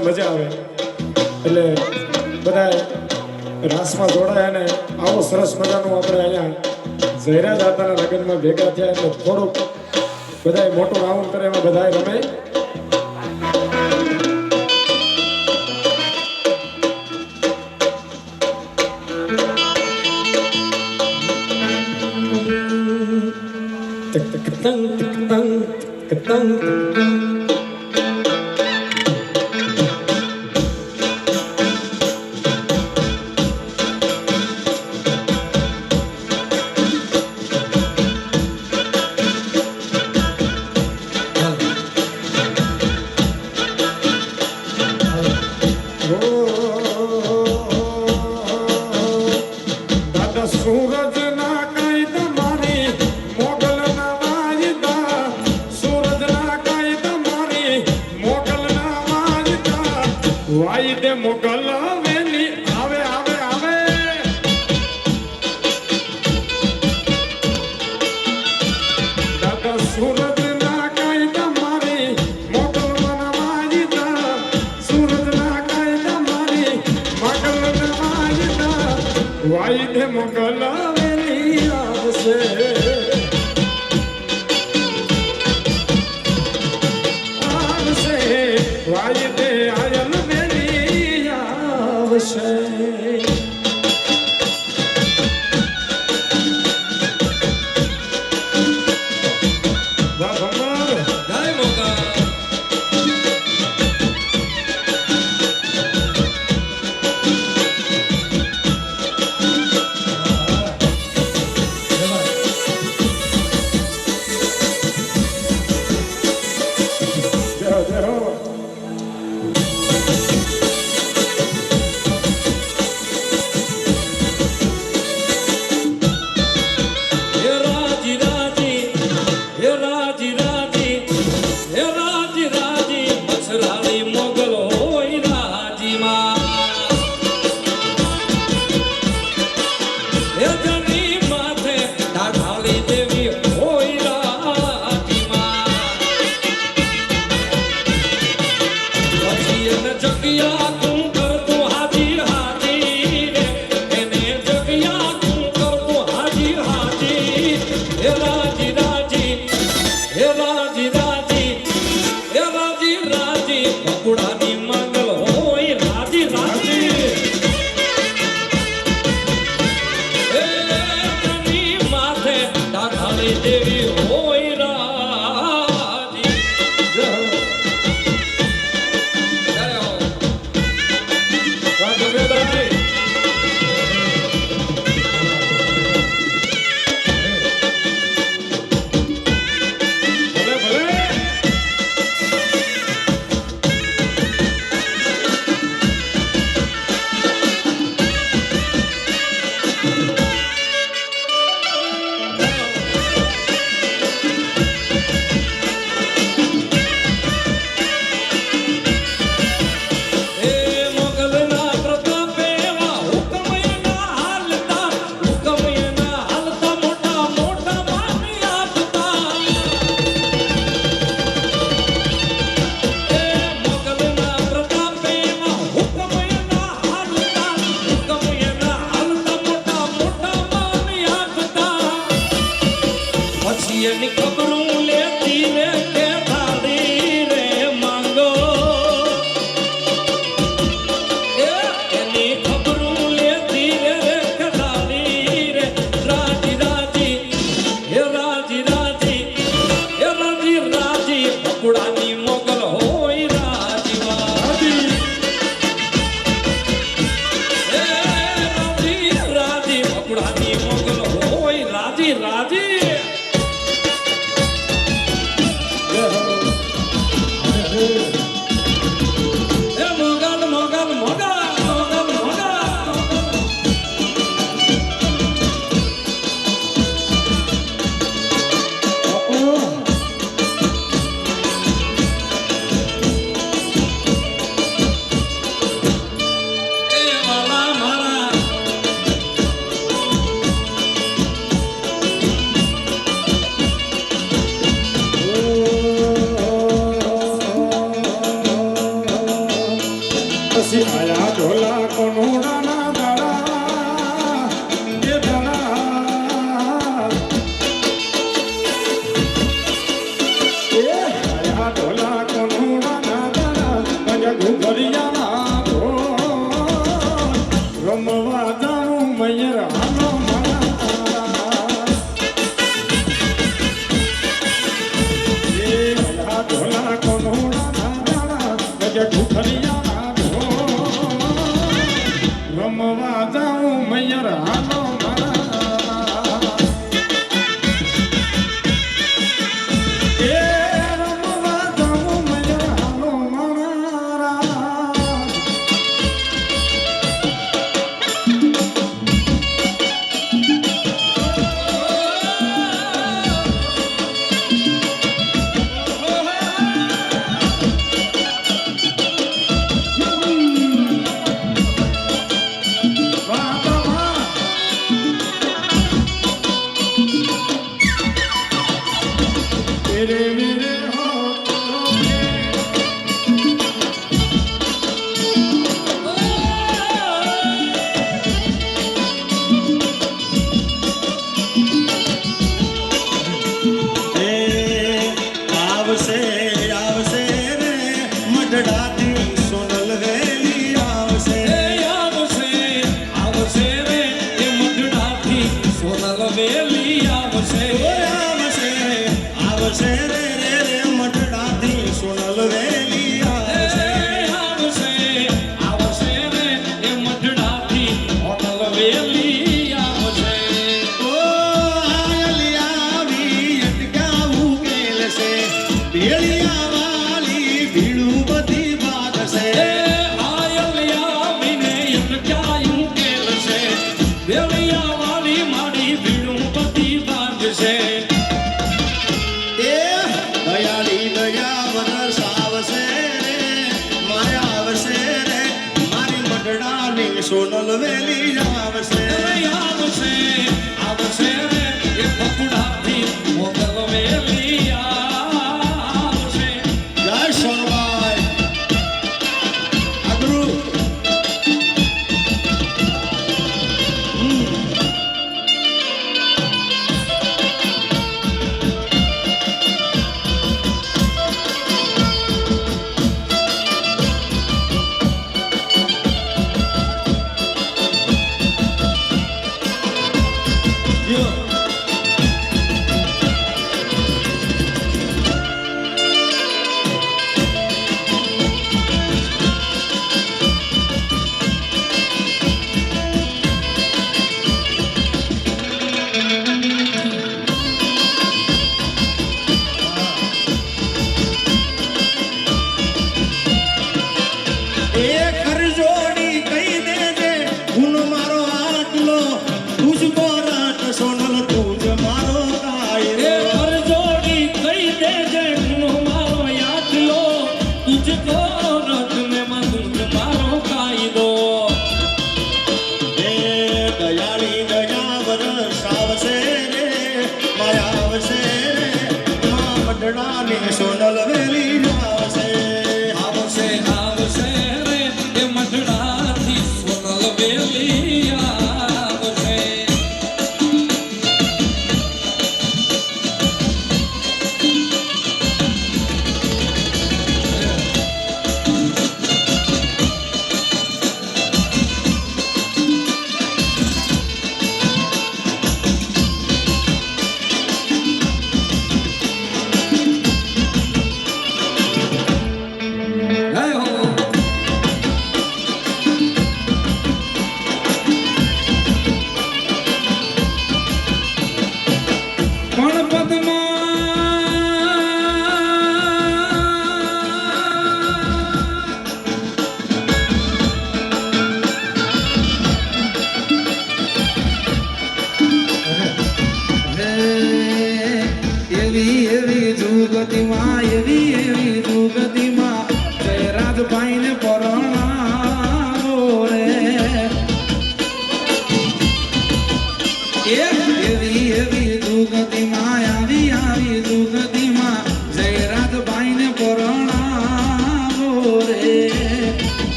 બધાને મજા આવે એટલે બધા રાસમાં જોડાયા અને આવો સરસ મજાનું આપણે અહીંયા જયરા દાતાના લગ્નમાં ભેગા થયા એટલે થોડુંક બધાએ મોટો રાઉન્ડ કરે એમાં બધાએ રમે tang tang tang વાઈને મોકલાવેલી આવશે કે ઠુઠરિયા રમવા જાઉં મૈયર હાલો. Seremi સોનલ વેલી આવશે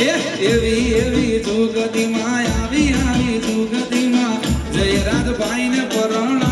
એવી એવી દુગતિમાં આવી આવી દુગતિમાં જય રાજભાઈ ને પરણા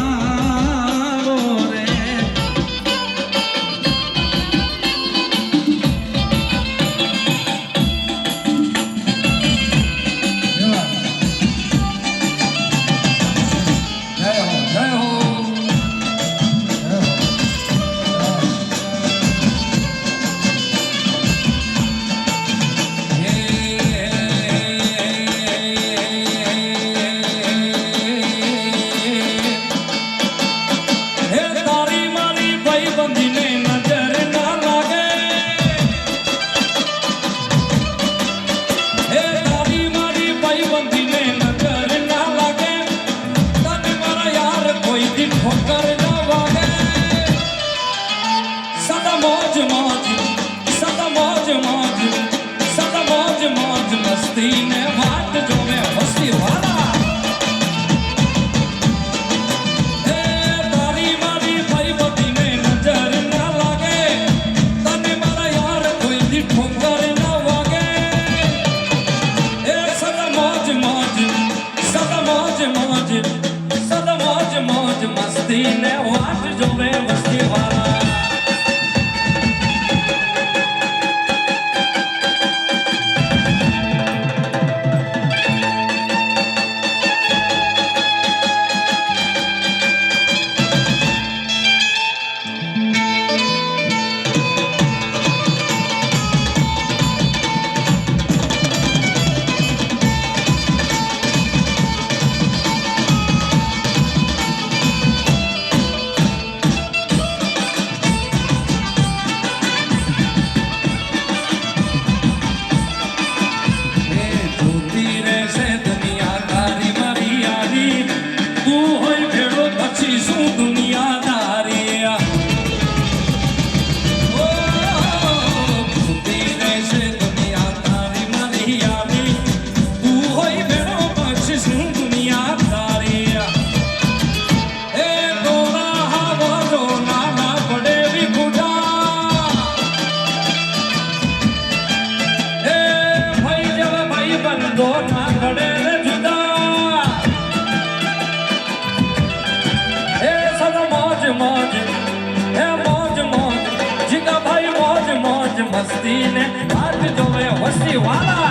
વસ્તી વાલા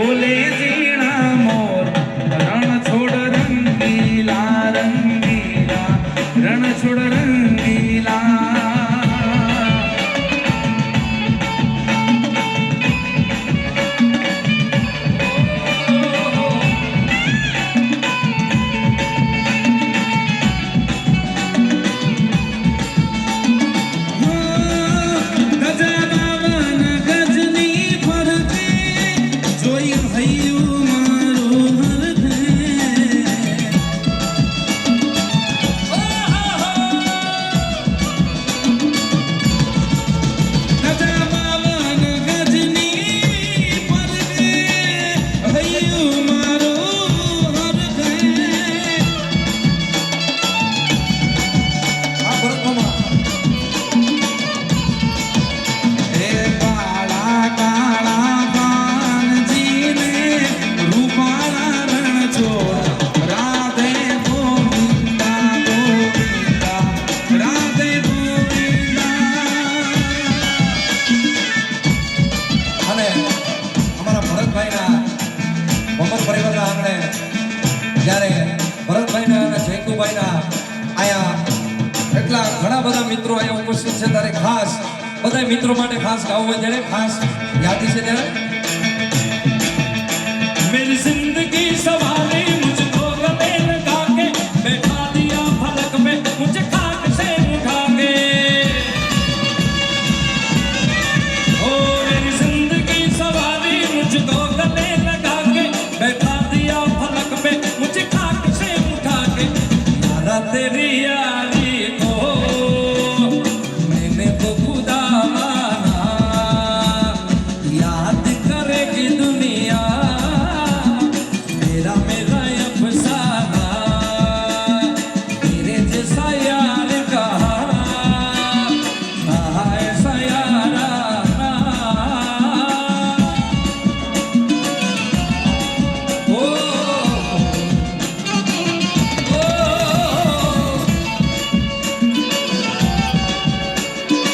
ভুলে যে ઠાકોર પરિવારના આંગણે જ્યારે ભરતભાઈના અને જયકુભાઈના અહીંયા એટલા ઘણા બધા મિત્રો અહીંયા ઉપસ્થિત છે. ત્યારે ખાસ બધા મિત્રો માટે ખાસ ગાવું હોય ત્યારે ખાસ યાદી છે ત્યારે